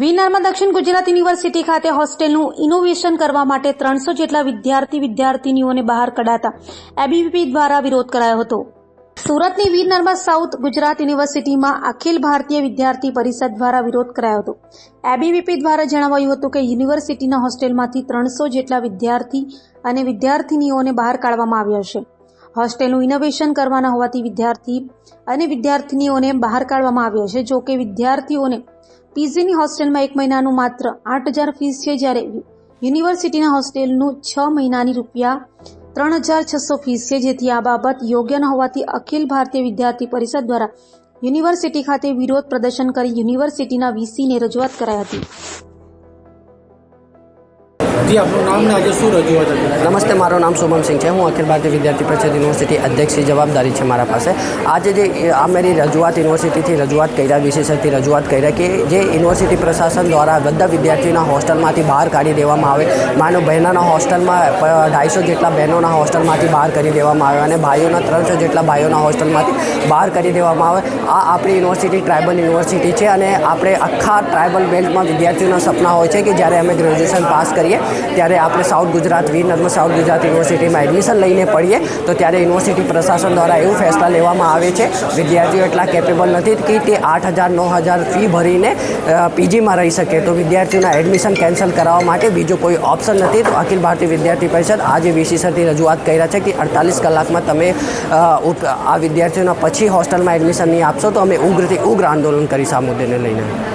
વી નર્મદ દક્ષિણ ગુજરાત યુનિવર્સિટી ખાતે હોસ્ટેલનું ઇનોવેશન કરવા માટે ત્રણસો જેટલા વિદ્યાર્થી વિદ્યાર્થીનીઓને બહાર કઢાતા એબીવીપી દ્વારા વિરોધ કરાયો હતો. સુરતની વીર નર્મદ સાઉથ ગુજરાત યુનિવર્સિટીમાં અખિલ ભારતીય વિદ્યાર્થી પરિષદ દ્વારા વિરોધ કરાયો હતો. એબીવીપી દ્વારા જણાવાયું હતું કે યુનિવર્સિટીના હોસ્ટેલમાંથી ત્રણસો જેટલા વિદ્યાર્થી અને વિદ્યાર્થીનીઓને બહાર કાઢવામાં આવ્યા છે. હોસ્ટેલનું ઇનોવેશન કરવાના હોવાથી વિદ્યાર્થી અને વિદ્યાર્થીનીઓને બહાર કાઢવામાં આવ્યો છે. જો કે વિદ્યાર્થીઓને પીજીની હોસ્ટેલમાં એક મહિનાનું માત્ર આઠ હજાર ફીસ છે, જ્યારે યુનિવર્સિટીના હોસ્ટેલનું છ મહિનાની રૂપિયા ત્રણ હજાર છસો ફીસ છે. જેથી આ બાબત યોગ્ય ન હોવાથી અખિલ ભારતીય વિદ્યાર્થી પરિષદ દ્વારા યુનિવર્સિટી ખાતે વિરોધ પ્રદર્શન કરી યુનિવર્સિટીના વીસીને રજૂઆત કરાઈ હતી. જી, આપનું નામ ને આજે શું રજૂઆત હતી? નમસ્તે, મારું નામ શુભમ સિંહ છે. હું અખિલ ભારતીય વિદ્યાર્થી પરિષદ યુનિવર્સિટી અધ્યક્ષની જવાબદારી છે મારા પાસે. આજે જે આ મારી રજૂઆત યુનિવર્સિટીથી રજૂઆત કર્યા વિશેષથી રજૂઆત કર્યા કે જે યુનિવર્સિટી પ્રશાસન દ્વારા બધા વિદ્યાર્થીઓના હોસ્ટેલમાંથી બહાર કાઢી દેવામાં આવે. માનો, બહેનોના હોસ્ટેલમાં ઢાઈસો જેટલા બહેનોના હોસ્ટેલમાંથી બહાર કરી દેવામાં આવે અને ભાઈઓના ત્રણસો જેટલા ભાઈઓના હોસ્ટેલમાંથી બહાર કરી દેવામાં આવે. આ આપણી યુનિવર્સિટી ટ્રાઇબલ યુનિવર્સિટી છે અને આપણે આખા ટ્રાઇબલ બેલ્ટમાં વિદ્યાર્થીઓના સપના હોય છે કે જ્યારે અમે ગ્રેજ્યુએશન પાસ કરીએ ત્યારે આપણે સાઉથ ગુજરાત વીર નર્મદ સાઉથ ગુજરાત યુનિવર્સિટીમાં એડમિશન લઈને પડીએ. તો ત્યારે યુનિવર્સિટી પ્રશાસન દ્વારા એવું ફેસલા લેવામાં આવે છે, વિદ્યાર્થીઓ એટલા કેપેબલ નથી કે તે આઠ હજાર, નવ હજાર ફી ભરીને પીજીમાં રહી શકે. તો વિદ્યાર્થીઓના એડમિશન કેન્સલ કરાવવા માટે બીજો કોઈ ઓપ્શન નથી. તો અખિલ ભારતીય વિદ્યાર્થી પરિષદ આજે વીસીસરથી રજૂઆત કર્યા છે કે અડતાલીસ કલાકમાં તમે આ વિદ્યાર્થીઓના પછી હોસ્ટેલમાં એડમિશન નહીં આપશો તો અમે ઉગ્રથી ઉગ્ર આંદોલન કરીશ આ મુદ્દેને લઈને.